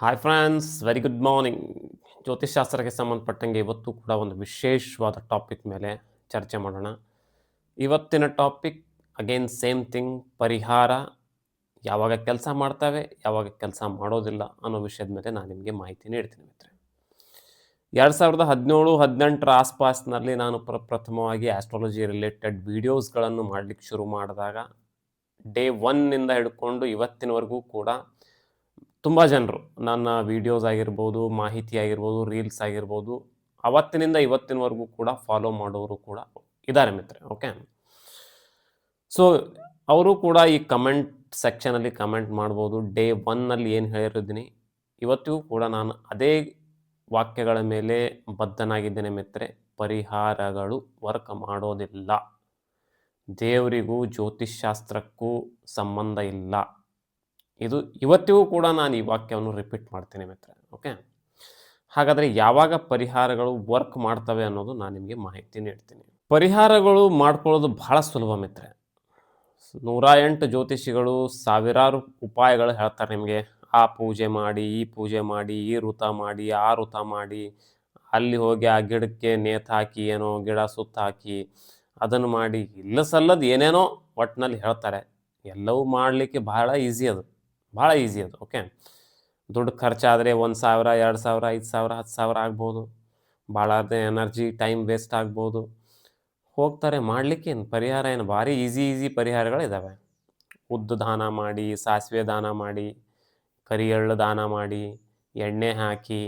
Hi friends very good morning ಜ್ಯೋತಿಷ್ಶಾಸ್ತ್ರಕ್ಕೆ ಸಂಬಂಧಪಟ್ಟಂಗೆ ಇವತ್ತು ಕೂಡ ಒಂದು ವಿಶೇಷವಾದ ಟಾಪಿಕ್ ಮೇಲೆ ಚರ್ಚೆ ಮಾಡೋಣ. ಇವತ್ತಿನ ಟಾಪಿಕ್ ಅಗೇನ್ ಸೇಮ್ ಥಿಂಗ್ ಪರಿಹಾರ. ಯಾವಾಗ ಕೆಲಸ ಮಾಡ್ತವೆ, ಯಾವಾಗ ಕೆಲಸ ಮಾಡೋದಿಲ್ಲ ಅನ್ನೋ ವಿಷಯದ ಮೇಲೆ ನಾನು ನಿಮಗೆ ಮಾಹಿತಿ ನೀಡ್ತೀನಿ ಮಿತ್ರ ಎರಡು ಸಾವಿರದ ಹದಿನೇಳು, ಹದಿನೆಂಟರ ಆಸ್ಪಾಸ್ನಲ್ಲಿ ನಾನು ಪ್ರ, ಪ್ರಥಮವಾಗಿ ಆಸ್ಟ್ರಾಲಜಿ ರಿಲೇಟೆಡ್ ವೀಡಿಯೋಸ್ಗಳನ್ನು ಮಾಡಲಿಕ್ಕೆ ಶುರು ಮಾಡಿದಾಗ ಡೇ ಒನ್ನಿಂದ ಹಿಡ್ಕೊಂಡು ಇವತ್ತಿನವರೆಗೂ ಕೂಡ ತುಂಬ ಜನರು. ನನ್ನ ವೀಡಿಯೋಸ್ ಆಗಿರ್ಬೋದು, ಮಾಹಿತಿ ಆಗಿರ್ಬೋದು ರೀಲ್ಸ್ ಆಗಿರ್ಬೋದು, ಅವತ್ತಿನಿಂದ ಇವತ್ತಿನವರೆಗೂ ಕೂಡ ಫಾಲೋ ಮಾಡೋರು ಕೂಡ ಇದ್ದಾರೆ ಮಿತ್ರ ಓಕೆ ಸೊ ಅವರು ಕೂಡ ಈ ಕಮೆಂಟ್ ಸೆಕ್ಷನಲ್ಲಿ ಕಮೆಂಟ್ ಮಾಡ್ಬೋದು. ಡೇ ಒನ್ನಲ್ಲಿ ಏನು ಹೇಳಿರಿದ್ದೀನಿ ಇವತ್ತಿಗೂ ಕೂಡ ನಾನು ಅದೇ ವಾಕ್ಯಗಳ ಮೇಲೆ ಬದ್ಧನಾಗಿದ್ದೇನೆ ಮಿತ್ರೆ ಪರಿಹಾರಗಳು ವರ್ಕ್ ಮಾಡೋದಿಲ್ಲ. ದೇವರಿಗೂ ಜ್ಯೋತಿಷ್ಶಾಸ್ತ್ರಕ್ಕೂ ಸಂಬಂಧ ಇಲ್ಲ. ಇದು ಇವತ್ತಿಗೂ ಕೂಡ ನಾನು ಈ ವಾಕ್ಯವನ್ನು ರಿಪೀಟ್ ಮಾಡ್ತೀನಿ ಮಿತ್ರ ಓಕೆ ಹಾಗಾದರೆ ಯಾವಾಗ ಪರಿಹಾರಗಳು ವರ್ಕ್ ಮಾಡ್ತವೆ ಅನ್ನೋದು ನಾನು ನಿಮಗೆ ಮಾಹಿತಿ ನೀಡ್ತೀನಿ. ಪರಿಹಾರಗಳು ಮಾಡ್ಕೊಳ್ಳೋದು ಬಹಳ ಸುಲಭ ಮಿತ್ರ ನೂರ ಎಂಟು ಜ್ಯೋತಿಷಿಗಳು ಸಾವಿರಾರು ಉಪಾಯಗಳು ಹೇಳ್ತಾರೆ ನಿಮಗೆ. ಆ ಪೂಜೆ ಮಾಡಿ, ಈ ಪೂಜೆ ಮಾಡಿ, ಈ ಋತ ಮಾಡಿ, ಆ ವೃತ ಮಾಡಿ, ಅಲ್ಲಿ ಹೋಗಿ ಆ ಗಿಡಕ್ಕೆ ನೇತು ಹಾಕಿ, ಏನೋ ಗಿಡ ಸುತ್ತ ಹಾಕಿ, ಅದನ್ನು ಮಾಡಿ ಇಲ್ಲ ಸಲ್ಲದ ಏನೇನೋ ಒಟ್ಟಿನಲ್ಲಿ ಹೇಳ್ತಾರೆ. ಎಲ್ಲವೂ ಮಾಡಲಿಕ್ಕೆ ಬಹಳ ಈಸಿ ಅದು. ಭಾಳ ಈಸಿ ಅದು ಓಕೆ ದುಡ್ಡು ಖರ್ಚಾದರೆ ಒಂದು ಸಾವಿರ, ಎರಡು ಸಾವಿರ, ಐದು ಸಾವಿರ, ಹತ್ತು ಸಾವಿರ ಆಗ್ಬೋದು. ಭಾಳ ಎನರ್ಜಿ ಟೈಮ್ ವೇಸ್ಟ್ ಆಗ್ಬೋದು. ಹೋಗ್ತಾರೆ, ಮಾಡಲಿಕ್ಕೆ ಏನು ಪರಿಹಾರ ಏನು? ಭಾರಿ ಈಸಿ ಈಸಿ ಪರಿಹಾರಗಳಿದ್ದಾವೆ ಉದ್ದು ದಾನ ಮಾಡಿ, ಸಾಸಿವೆ ದಾನ ಮಾಡಿ ಕರಿ ಎಳ್ಳು ದಾನ ಮಾಡಿ, ಎಣ್ಣೆ ಹಾಕಿ,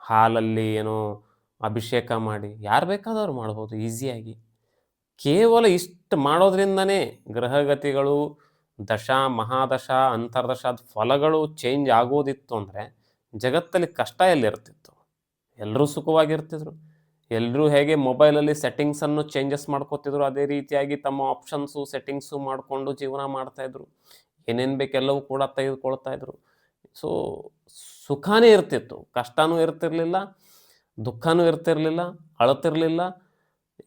ಹಾಲಲ್ಲಿ ಏನೋ ಅಭಿಷೇಕ ಮಾಡಿ, ಯಾರು ಬೇಕಾದವ್ರು ಮಾಡ್ಬೋದು ಈಸಿಯಾಗಿ. ಕೇವಲ ಇಷ್ಟು ಮಾಡೋದ್ರಿಂದನೇ ಗ್ರಹಗತಿಗಳು ದಶ, ಮಹಾದಶ ಅಂತರ್ದಶದ ಫಲಗಳು ಚೇಂಜ್ ಆಗೋದಿತ್ತು ಅಂದರೆ ಜಗತ್ತಲ್ಲಿ ಕಷ್ಟ ಎಲ್ಲಿರ್ತಿತ್ತು? ಎಲ್ಲರೂ ಸುಖವಾಗಿರ್ತಿದ್ರು. ಎಲ್ಲರೂ ಹೇಗೆ ಮೊಬೈಲಲ್ಲಿ ಸೆಟ್ಟಿಂಗ್ಸನ್ನು ಚೇಂಜಸ್ ಮಾಡ್ಕೋತಿದ್ರು, ಅದೇ ರೀತಿಯಾಗಿ ತಮ್ಮ ಆಪ್ಷನ್ಸು ಸೆಟ್ಟಿಂಗ್ಸು ಮಾಡಿಕೊಂಡು ಜೀವನ ಮಾಡ್ತಾಯಿದ್ರು ಏನೇನು ಬೇಕೆಲ್ಲವೂ ಕೂಡ ತೆಗೆದುಕೊಳ್ತಾಯಿದ್ರು ಸೊ ಸುಖನೇ ಇರ್ತಿತ್ತು. ಕಷ್ಟನೂ ಇರ್ತಿರಲಿಲ್ಲ, ದುಃಖನೂ ಇರ್ತಿರಲಿಲ್ಲ, ಅಳತಿರಲಿಲ್ಲ.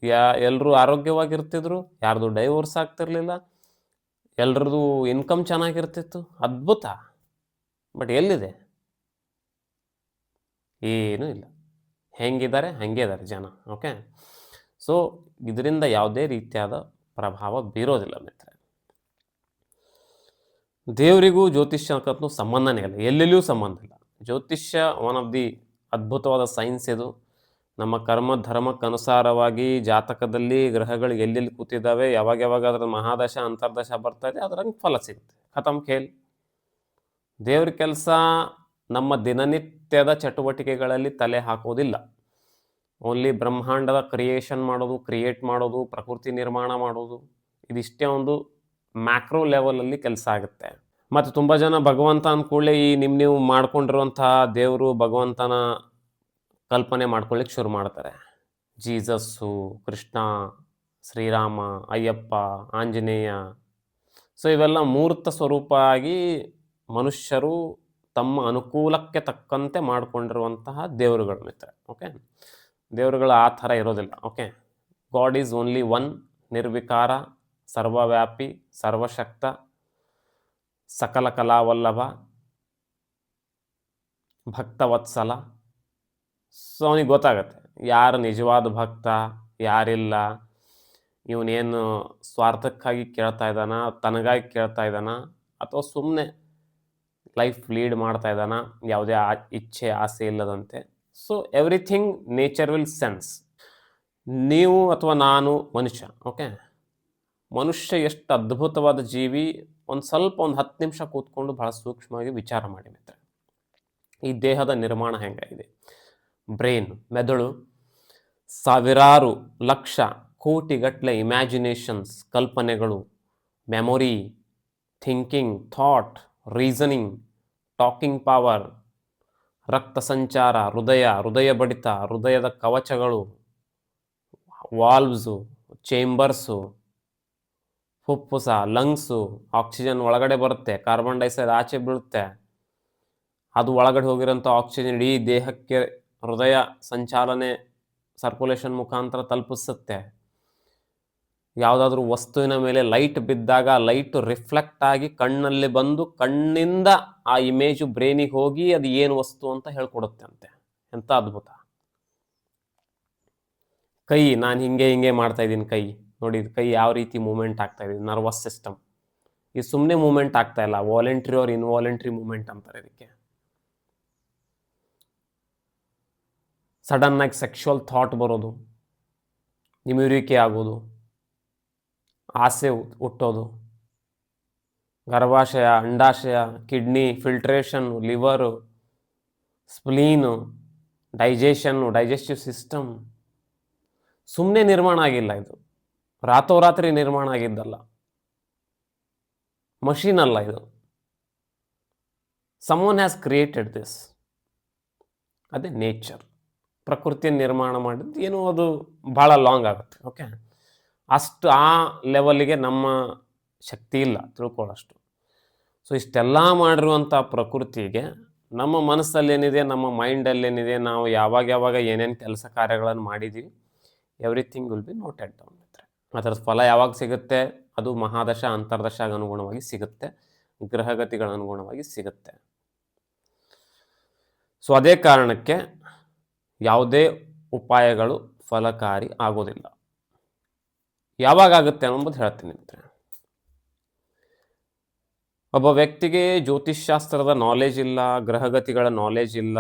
ಯಾ ಎಲ್ಲರೂ ಆರೋಗ್ಯವಾಗಿರ್ತಿದ್ರು. ಯಾರ್ದು ಡೈವೋರ್ಸ್ ಆಗ್ತಿರ್ಲಿಲ್ಲ. ಎಲ್ರದ್ದು ಇನ್ಕಮ್ ಚೆನ್ನಾಗಿರ್ತಿತ್ತು, ಅದ್ಭುತ. ಬಟ್ ಎಲ್ಲಿದೆ? ಏನೂ ಇಲ್ಲ. ಹೆಂಗಿದ್ದಾರೆ? ಹಾಗೆ ಇದ್ದಾರೆ ಜನ ಓಕೆ ಸೊ ಇದರಿಂದ ಯಾವುದೇ ರೀತಿಯಾದ ಪ್ರಭಾವ ಬೀರೋದಿಲ್ಲ ಮಿತ್ರ ದೇವರಿಗೂ ಜ್ಯೋತಿಷ್ಯಕ್ಕೂ ಸಂಬಂಧನೇ ಇಲ್ಲ. ಎಲ್ಲೆಲ್ಲಿಯೂ ಸಂಬಂಧ ಇಲ್ಲ. ಜ್ಯೋತಿಷ್ಯ ಒನ್ ಆಫ್ ದಿ ಅದ್ಭುತವಾದ ಸೈನ್ಸ್ ಇದು. ನಮ್ಮ ಕರ್ಮ ಧರ್ಮಕ್ಕನುಸಾರವಾಗಿ ಜಾತಕದಲ್ಲಿ ಗ್ರಹಗಳು ಎಲ್ಲೆಲ್ಲಿ ಕೂತಿದ್ದಾವೆ ಯಾವಾಗ ಯಾವಾಗ ಅದರ ಮಹಾದಶ, ಅಂತರ್ದಶ ಬರ್ತಾ ಇದೆ, ಅದರಂಗೆ ಫಲ ಸಿಗುತ್ತೆ. ಖತಮ್ ಖೇಲ್ ದೇವ್ರ ಕೆಲಸ ನಮ್ಮ ದಿನನಿತ್ಯದ ಚಟುವಟಿಕೆಗಳಲ್ಲಿ ತಲೆ ಹಾಕೋದಿಲ್ಲ. ಓನ್ಲಿ ಬ್ರಹ್ಮಾಂಡದ ಕ್ರಿಯೇಷನ್ ಮಾಡೋದು ಕ್ರಿಯೇಟ್ ಮಾಡೋದು, ಪ್ರಕೃತಿ ನಿರ್ಮಾಣ ಮಾಡೋದು, ಇದಿಷ್ಟೇ ಒಂದು ಮ್ಯಾಕ್ರೋ ಲೆವೆಲಲ್ಲಿ ಕೆಲಸ ಆಗುತ್ತೆ. ಮತ್ತು ತುಂಬ ಜನ ಭಗವಂತ ಅಂದ್ಕೂಡಲೇ ಈ ನಿಮ್ಮ ನೀವು ಮಾಡ್ಕೊಂಡಿರುವಂತಹ ದೇವರು ಭಗವಂತನ ಕಲ್ಪನೆ ಮಾಡ್ಕೊಳ್ಳಿಕ್ಕೆ ಶುರು ಮಾಡ್ತಾರೆ. ಜೀಸಸ್ಸು, ಕೃಷ್ಣ, ಶ್ರೀರಾಮ, ಅಯ್ಯಪ್ಪ, ಆಂಜನೇಯ. ಸೊ, ಇವೆಲ್ಲ ಮೂರ್ತ ಸ್ವರೂಪ ಆಗಿ ಮನುಷ್ಯರು ತಮ್ಮ ಅನುಕೂಲಕ್ಕೆ ತಕ್ಕಂತೆ ಮಾಡಿಕೊಂಡಿರುವಂತಹ ದೇವರುಗಳು ಮಿತ್ರ ಓಕೆ? ದೇವರುಗಳು ಆ ಥರ ಇರೋದಿಲ್ಲ, okay? God is only one, ನಿರ್ವಿಕಾರ, ಸರ್ವವ್ಯಾಪಿ, ಸರ್ವಶಕ್ತ, ಸಕಲ ಕಲಾವಲ್ಲಭ, ಭಕ್ತವತ್ಸಲ ಸೊ ಅವನಿಗೆ ಗೊತ್ತಾಗತ್ತೆ. ಯಾರು ನಿಜವಾದ ಭಕ್ತ, ಯಾರಿಲ್ಲ, ಇವನೇನು ಸ್ವಾರ್ಥಕ್ಕಾಗಿ ಕೇಳ್ತಾ ಇದ್ದಾನ, ತನಗಾಗಿ ಕೇಳ್ತಾ ಇದ್ದಾನ, ಅಥವಾ ಸುಮ್ಮನೆ ಲೈಫ್ ಲೀಡ್ ಮಾಡ್ತಾ ಇದ್ದಾನ, ಯಾವುದೇ ಆ ಇಚ್ಛೆ, ಆಸೆ ಇಲ್ಲದಂತೆ. So, everything nature will sense. ನೀವು ಅಥವಾ ನಾನು ಮನುಷ್ಯ, ಓಕೆ? ಮನುಷ್ಯ ಎಷ್ಟು ಅದ್ಭುತವಾದ ಜೀವಿ, ಒಂದು ಸ್ವಲ್ಪ ಒಂದು ಹತ್ತು ನಿಮಿಷ ಕೂತ್ಕೊಂಡು ಭಾಳ ಸೂಕ್ಷ್ಮವಾಗಿ ವಿಚಾರ ಮಾಡಿ ಮಿತ್ರ ಈ ದೇಹದ ನಿರ್ಮಾಣ ಹೆಂಗಾಗಿದೆ? ಬ್ರೈನ್, ಮೆದುಳು. ಸಾವಿರಾರು ಲಕ್ಷ ಕೋಟಿಗಟ್ಟಲೆ ಇಮ್ಯಾಜಿನೇಷನ್ಸ್ ಕಲ್ಪನೆಗಳು memory thinking thought reasoning talking power ರಕ್ತ ಸಂಚಾರ, ಹೃದಯ ಹೃದಯ ಬಡಿತ, ಹೃದಯದ ಕವಚಗಳು ವಾಲ್ವ್ಸು ಚೇಂಬರ್ಸು ಫುಪ್ಪುಸ ಲಂಗ್ಸು ಆಕ್ಸಿಜನ್ ಒಳಗಡೆ ಬರುತ್ತೆ ಕಾರ್ಬನ್ ಡೈಆಕ್ಸೈಡ್ ಆಚೆ ಬೀಳುತ್ತೆ. ಅದು ಒಳಗಡೆ ಹೋಗಿರೋಂಥ ಆಕ್ಸಿಜನ್ ಇಡೀ ದೇಹಕ್ಕೆ ಹೃದಯ ಸಂಚಾಲನೆ ಸರ್ಕ್ಯುಲೇಷನ್ ಮುಖಾಂತರ ತಲುಪಿಸುತ್ತೆ. ಯಾವುದಾದ್ರೂ ವಸ್ತುವಿನ ಮೇಲೆ ಲೈಟ್ ಬಿದ್ದಾಗ ಲೈಟ್ ರಿಫ್ಲೆಕ್ಟ್ ಆಗಿ ಕಣ್ಣಲ್ಲಿ ಬಂದು ಕಣ್ಣಿಂದ ಆ ಇಮೇಜು ಬ್ರೈನಿಗೆ ಹೋಗಿ ಅದು ಏನು ವಸ್ತು ಅಂತ ಹೇಳ್ಕೊಡುತ್ತೆ ಅಂತೆ. ಎಂಥ ಅದ್ಭುತ. ಕೈ, ನಾನು ಹಿಂಗೆ ಹಿಂಗೆ ಮಾಡ್ತಾ ಇದ್ದೀನಿ ಕೈ. ನೋಡಿ ಕೈ ಯಾವ ರೀತಿ ಮೂಮೆಂಟ್ ಆಗ್ತಾ ಇದೆ. ನರ್ವಸ್ ಸಿಸ್ಟಮ್ ಇದು ಸುಮ್ಮನೆ ಮೂಮೆಂಟ್ ಆಗ್ತಾ ಇಲ್ಲ. ವಾಲಂಟ್ರಿ ಅವ್ರ ಇನ್ವಾಲಂಟ್ರಿ ಮೂಮೆಂಟ್ ಅಂತಾರೆ ಇದಕ್ಕೆ. ಸಡನ್ ಆಗಿ ಸೆಕ್ಷುವಲ್ ಥಾಟ್ ಬರೋದು ನಿಮಿರಿಕೆ ಆಗೋದು ಆಸೆ ಹುಟ್- ಹುಟ್ಟೋದು, ಗರ್ಭಾಶಯ, ಅಂಡಾಶಯ ಕಿಡ್ನಿ ಫಿಲ್ಟ್ರೇಷನ್ನು liver spleen digestion digestive system ಸುಮ್ಮನೆ ನಿರ್ಮಾಣ ಆಗಿಲ್ಲ ಇದು. ರಾತ್ರೋರಾತ್ರಿ ನಿರ್ಮಾಣ ಆಗಿದ್ದಲ್ಲ. ಮಷೀನ್ ಅಲ್ಲ ಇದು. ಸಮನ್ ಹ್ಯಾಸ್ ಕ್ರಿಯೇಟೆಡ್ ದಿಸ್ ಅದೇ ನೇಚರ್ ಪ್ರಕೃತಿಯನ್ನು ನಿರ್ಮಾಣ ಮಾಡಿದ್ದು ಏನೋ ಅದು ಭಾಳ ಲಾಂಗ್ ಆಗುತ್ತೆ ಓಕೆ ಅಷ್ಟು ಆ ಲೆವೆಲ್ಗೆ ನಮ್ಮ ಶಕ್ತಿ ಇಲ್ಲ, ತಿಳ್ಕೊಳ್ಳೋಷ್ಟು. ಸೊ ಇಷ್ಟೆಲ್ಲ ಮಾಡಿರುವಂಥ ಪ್ರಕೃತಿಗೆ ನಮ್ಮ ಮನಸ್ಸಲ್ಲಿ ಏನಿದೆ, ನಮ್ಮ ಮೈಂಡಲ್ಲಿ ಏನಿದೆ, ನಾವು ಯಾವಾಗ ಯಾವಾಗ ಏನೇನು ಕೆಲಸ ಕಾರ್ಯಗಳನ್ನು ಮಾಡಿದ್ದೀವಿ everything will be noted down ಮಿತ್ರ ಅದರ ಫಲ ಯಾವಾಗ ಸಿಗುತ್ತೆ, ಅದು ಮಹಾದಶ, ಅಂತರ್ದಶಾಗ ಅನುಗುಣವಾಗಿ ಸಿಗುತ್ತೆ, ಗ್ರಹಗತಿಗಳ ಅನುಗುಣವಾಗಿ ಸಿಗುತ್ತೆ. ಸೊ ಅದೇ ಕಾರಣಕ್ಕೆ ಯಾವುದೇ ಉಪಾಯಗಳು ಫಲಕಾರಿ ಆಗೋದಿಲ್ಲ ಯಾವಾಗ ಆಗುತ್ತೆ ಅನ್ನೋದು ಹೇಳ್ತೀನಿ ಅಂತ ಒಬ್ಬ ವ್ಯಕ್ತಿಗೆ ಜ್ಯೋತಿಷ್ಶಾಸ್ತ್ರದ ನಾಲೆಜ್ ಇಲ್ಲ, ಗ್ರಹಗತಿಗಳ ನಾಲೆಜ್ ಇಲ್ಲ,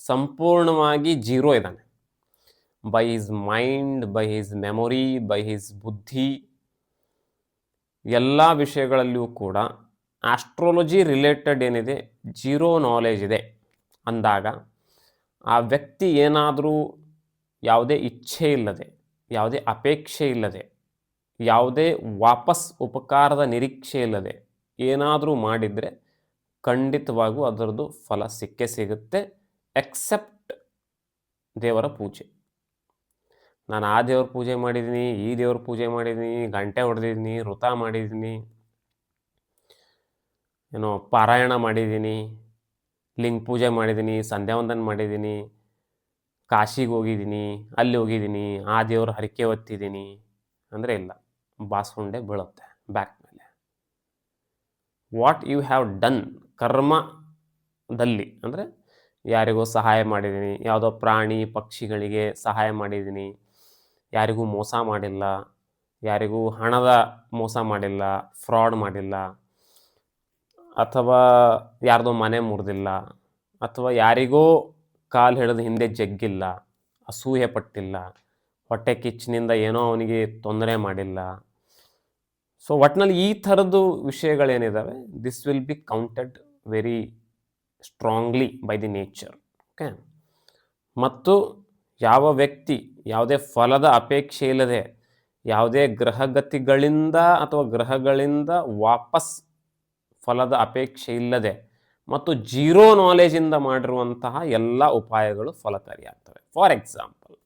ಸಂಪೂರ್ಣವಾಗಿ ಜೀರೋ ಇದ್ದಾನೆ. By his mind by his memory by his ಬುದ್ಧಿ, ಎಲ್ಲ ವಿಷಯಗಳಲ್ಲಿಯೂ ಕೂಡ ಆಸ್ಟ್ರಾಲಜಿ ರಿಲೇಟೆಡ್ ಏನಿದೆ, ಜೀರೋ ನಾಲೆಜ್ ಇದೆ. ಅಂದಾಗ ಆ ವ್ಯಕ್ತಿ ಏನಾದರೂ ಯಾವುದೇ ಇಚ್ಛೆ ಇಲ್ಲದೆ, ಯಾವುದೇ ಅಪೇಕ್ಷೆ ಇಲ್ಲದೆ, ಯಾವುದೇ ವಾಪಸ್ ಉಪಕಾರದ ನಿರೀಕ್ಷೆ ಇಲ್ಲದೆ ಏನಾದರೂ ಮಾಡಿದರೆ ಖಂಡಿತವಾಗೂ ಅದರದ್ದು ಫಲ ಸಿಕ್ಕೇ ಸಿಗುತ್ತೆ. ಎಕ್ಸೆಪ್ಟ್ ದೇವರ ಪೂಜೆ. ನಾನು ಆ ದೇವ್ರ ಪೂಜೆ ಮಾಡಿದ್ದೀನಿ, ಈ ದೇವ್ರ ಪೂಜೆ ಮಾಡಿದ್ದೀನಿ, ಗಂಟೆ ಹೊಡೆದಿದ್ದೀನಿ ವೃತ ಮಾಡಿದ್ದೀನಿ, ಏನೋ ಪಾರಾಯಣ ಮಾಡಿದ್ದೀನಿ ಲಿಂಗ ಪೂಜೆ ಮಾಡಿದ್ದೀನಿ ಸಂಧ್ಯಾ ವಂದನ ಮಾಡಿದ್ದೀನಿ ಕಾಶಿಗೆ ಹೋಗಿದ್ದೀನಿ ಅಲ್ಲಿ ಹೋಗಿದ್ದೀನಿ ಆ ದೇವ್ರ ಹರಿಕೆ ಹೊತ್ತಿದ್ದೀನಿ ಅಂದರೆ ಇಲ್ಲ. ಬಾಸುಂಡೆ ಬೀಳುತ್ತೆ ಬ್ಯಾಕ್ ಮೇಲೆ. ವಾಟ್ ಯು ಹ್ಯಾವ್ ಡನ್ ಕರ್ಮದಲ್ಲಿ ಅಂದರೆ ಯಾರಿಗೋ ಸಹಾಯ ಮಾಡಿದ್ದೀನಿ ಯಾವುದೋ ಪ್ರಾಣಿ ಪಕ್ಷಿಗಳಿಗೆ ಸಹಾಯ ಮಾಡಿದ್ದೀನಿ ಯಾರಿಗೂ ಮೋಸ ಮಾಡಿಲ್ಲ, ಯಾರಿಗೂ ಹಣದ ಮೋಸ ಮಾಡಿಲ್ಲ ಫ್ರಾಡ್ ಮಾಡಿಲ್ಲ ಅಥವಾ ಯಾರ್ದೋ ಮನೆ ಮುರಿದಿಲ್ಲ ಅಥವಾ ಯಾರಿಗೋ ಕಾಲು ಹಿಡಿದು ಹಿಂದೆ ಜಗ್ಗಿಲ್ಲ, ಅಸೂಯೆ ಪಟ್ಟಿಲ್ಲ, ಹೊಟ್ಟೆ ಕಿಚ್ಚಿನಿಂದ ಏನೋ ಅವನಿಗೆ ತೊಂದರೆ ಮಾಡಿಲ್ಲ. ಸೊ ಒಟ್ನಲ್ಲಿ ಈ ಥರದ್ದು ವಿಷಯಗಳೇನಿದ್ದಾವೆ this will be counted very strongly by the nature okay ಮತ್ತು ಯಾವ ವ್ಯಕ್ತಿ ಯಾವುದೇ ಫಲದ ಅಪೇಕ್ಷೆ ಇಲ್ಲದೆ ಯಾವುದೇ ಗ್ರಹಗತಿಗಳಿಂದ ಅಥವಾ ಗ್ರಹಗಳಿಂದ ವಾಪಸ್ ಫಲದ ಅಪೇಕ್ಷೆ ಇಲ್ಲದೆ ಮತ್ತು ಜೀರೋ ನಾಲೆಜಿಂದ ಮಾಡಿರುವಂತಹ ಎಲ್ಲ ಉಪಾಯಗಳು ಫಲಕಾರಿಯಾಗ್ತವೆ. ಫಾರ್ ಎಕ್ಸಾಂಪಲ್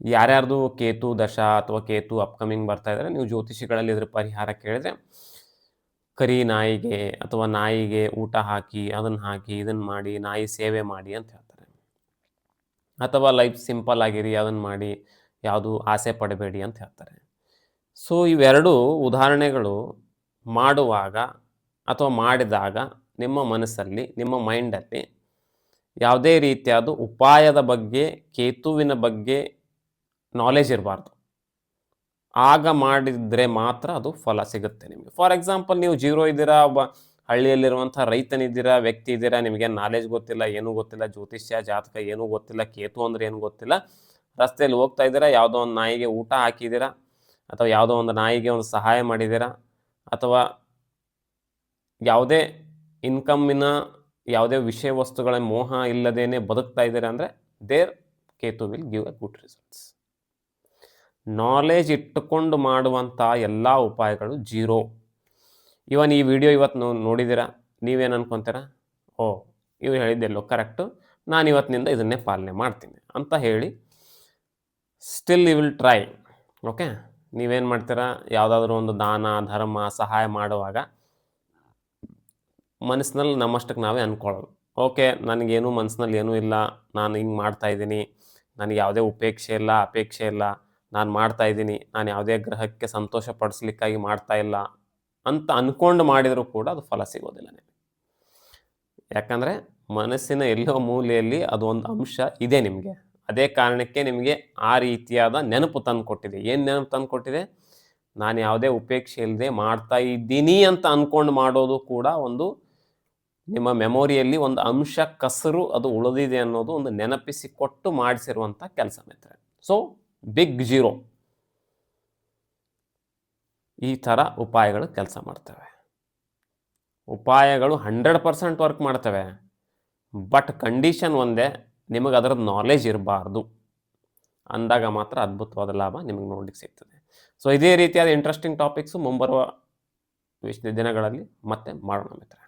ಯಾರ್ಯಾರ್ದು ಕೇತು ದಶ ಅಥವಾ ಕೇತು ಅಪ್ಕಮಿಂಗ್ ಬರ್ತಾ ಇದ್ದಾರೆ ನೀವು ಜ್ಯೋತಿಷಿಗಳಲ್ಲಿ ಇದ್ರ ಪರಿಹಾರ ಕೇಳಿದ್ರೆ ಕರಿ ನಾಯಿಗೆ ಅಥವಾ ನಾಯಿಗೆ ಊಟ ಹಾಕಿ, ಅದನ್ನು ಹಾಕಿ, ಇದನ್ನು ಮಾಡಿ, ನಾಯಿ ಸೇವೆ ಮಾಡಿ ಅಂತ ಹೇಳ್ತಾರೆ. ಅಥವಾ ಲೈಫ್ ಸಿಂಪಲ್ ಆಗಿರಿ, ಅದನ್ನು ಮಾಡಿ, ಯಾವುದು ಆಸೆ ಪಡಬೇಡಿ ಅಂತ ಹೇಳ್ತಾರೆ. ಸೊ ಇವೆರಡು ಉದಾಹರಣೆಗಳು ಮಾಡುವಾಗ ಅಥವಾ ಮಾಡಿದಾಗ ನಿಮ್ಮ ಮನಸ್ಸಲ್ಲಿ, ನಿಮ್ಮ ಮೈಂಡಲ್ಲಿ ಯಾವುದೇ ರೀತಿಯಾದ ಉಪಾಯದ ಬಗ್ಗೆ, ಕೇತುವಿನ ಬಗ್ಗೆ ನಾಲೆಜ್ ಇರಬಾರ್ದು. ಆಗ ಮಾಡಿದರೆ ಮಾತ್ರ ಅದು ಫಲ ಸಿಗುತ್ತೆ ನಿಮಗೆ. ಫಾರ್ ಎಕ್ಸಾಂಪಲ್ ನೀವು ಜೀರೋ ಇದ್ದೀರಾ, ಒಬ್ಬ ಹಳ್ಳಿಯಲ್ಲಿರುವಂಥ ರೈತನಿದ್ದೀರಾ, ವ್ಯಕ್ತಿ ಇದ್ದೀರಾ, ನಿಮಗೆ ನಾಲೆಜ್ ಗೊತ್ತಿಲ್ಲ, ಏನೂ ಗೊತ್ತಿಲ್ಲ, ಜ್ಯೋತಿಷ್ಯ, ಜಾತಕ ಏನೂ ಗೊತ್ತಿಲ್ಲ, ಕೇತು ಅಂದರೆ ಏನು ಗೊತ್ತಿಲ್ಲ, ರಸ್ತೆಯಲ್ಲಿ ಹೋಗ್ತಾ ಇದ್ದೀರಾ, ಯಾವುದೋ ಒಂದು ನಾಯಿಗೆ ಊಟ ಹಾಕಿದ್ದೀರಾ, ಅಥವಾ ಯಾವುದೋ ಒಂದು ನಾಯಿಗೆ ಒಂದು ಸಹಾಯ ಮಾಡಿದ್ದೀರಾ, ಅಥವಾ ಯಾವುದೇ ಇನ್ಕಮ್ಮಿನ ಯಾವುದೇ ವಿಷಯ ವಸ್ತುಗಳ ಮೋಹ ಇಲ್ಲದೇನೆ ಬದುಕ್ತಾ ಇದ್ದಾರೆ ಅಂದರೆ there Ketu will give a good results. Knowledge ಇಟ್ಟುಕೊಂಡು ಮಾಡುವಂಥ ಎಲ್ಲ ಉಪಾಯಗಳು ಜೀರೋ. ಇವನ್ ಈ ವಿಡಿಯೋ ಇವತ್ತು ನೋ, ನೋಡಿದ್ದೀರಾ? ನೀವೇನು ಅನ್ಕೊತೀರಾ? ಓ, ಇವ್ರು ಹೇಳಿದ್ದೆಲ್ಲೋ ಕರೆಕ್ಟು. ನಾನು ಇವತ್ತಿನಿಂದ ಇದನ್ನೇ ಪಾಲನೆ ಮಾಡ್ತೀನಿ ಅಂತ ಹೇಳಿ still you will try, okay? ನೀವೇನು ಮಾಡ್ತೀರಾ? ಯಾವುದಾದ್ರೂ ಒಂದು ದಾನ, ಧರ್ಮ, ಸಹಾಯ ಮಾಡುವಾಗ ಮನಸ್ಸಿನಲ್ಲಿ ನಮ್ಮಷ್ಟಕ್ಕೆ ನಾವೇ ಅಂದ್ಕೊಳ್ಳೋದು. ಓಕೆ, ನನಗೇನು ಮನಸ್ಸಿನಲ್ಲಿ ಏನೂ ಇಲ್ಲ, ನಾನು ಹಿಂಗೆ ಮಾಡ್ತಾಯಿದ್ದೀನಿ ನನಗೆ ಯಾವುದೇ ಉಪೇಕ್ಷೆ ಇಲ್ಲ, ಅಪೇಕ್ಷೆ ಇಲ್ಲ, ನಾನು ಮಾಡ್ತಾ ಇದ್ದೀನಿ, ನಾನು ಯಾವುದೇ ಗ್ರಹಕ್ಕೆ ಸಂತೋಷ ಪಡಿಸ್ಲಿಕ್ಕಾಗಿ ಮಾಡ್ತಾ ಇಲ್ಲ ಅಂತ ಅಂದ್ಕೊಂಡು ಮಾಡಿದರೂ ಕೂಡ ಅದು ಫಲ ಸಿಗೋದಿಲ್ಲ ನಿಮಗೆ. ಯಾಕಂದರೆ ಮನಸ್ಸಿನ ಎಲ್ಲೋ ಮೂಲೆಯಲ್ಲಿ ಅದೊಂದು ಅಂಶ ಇದೆ ನಿಮಗೆ. ಅದೇ ಕಾರಣಕ್ಕೆ ನಿಮಗೆ ಆ ರೀತಿಯಾದ ನೆನಪು ತಂದು ಕೊಟ್ಟಿದೆ. ಏನು ನೆನಪು ತಂದು ಕೊಟ್ಟಿದೆ? ನಾನು ಯಾವುದೇ ಉಪೇಕ್ಷೆ ಇಲ್ಲದೆ ಮಾಡ್ತಾ ಇದ್ದೀನಿ ಅಂತ ಅಂದ್ಕೊಂಡು ಮಾಡೋದು ಕೂಡ ಒಂದು ನಿಮ್ಮ ಮೆಮೊರಿಯಲ್ಲಿ ಒಂದು ಅಂಶ ಕಸರು ಅದು ಉಳಿದಿದೆ ಅನ್ನೋದು ಒಂದು ನೆನಪಿಸಿ ಕೊಟ್ಟು ಮಾಡಿಸಿರುವಂಥ ಕೆಲಸ ಮಿತ್ರ ಸೊ ಬಿಗ್ ಜೀರೋ ಈ ಥರ ಉಪಾಯಗಳು ಕೆಲಸ ಮಾಡ್ತವೆ. ಉಪಾಯಗಳು ಹಂಡ್ರೆಡ್ ಪರ್ಸೆಂಟ್ ವರ್ಕ್ ಮಾಡ್ತವೆ. ಬಟ್ ಕಂಡೀಷನ್ ಒಂದೇ, ನಿಮಗೆ ಅದರ ನಾಲೆಜ್ ಇರಬಾರ್ದು. ಅಂದಾಗ ಮಾತ್ರ ಅದ್ಭುತವಾದ ಲಾಭ ನಿಮಗೆ ನೋಡ್ಲಿಕ್ಕೆ ಸಿಗ್ತದೆ. ಸೊ ಇದೇ ರೀತಿಯಾದ ಇಂಟ್ರೆಸ್ಟಿಂಗ್ ಟಾಪಿಕ್ಸು ಮುಂಬರುವ ದಿನಗಳಲ್ಲಿ ಮತ್ತೆ ಮಾಡೋಣ ಮಿತ್ರ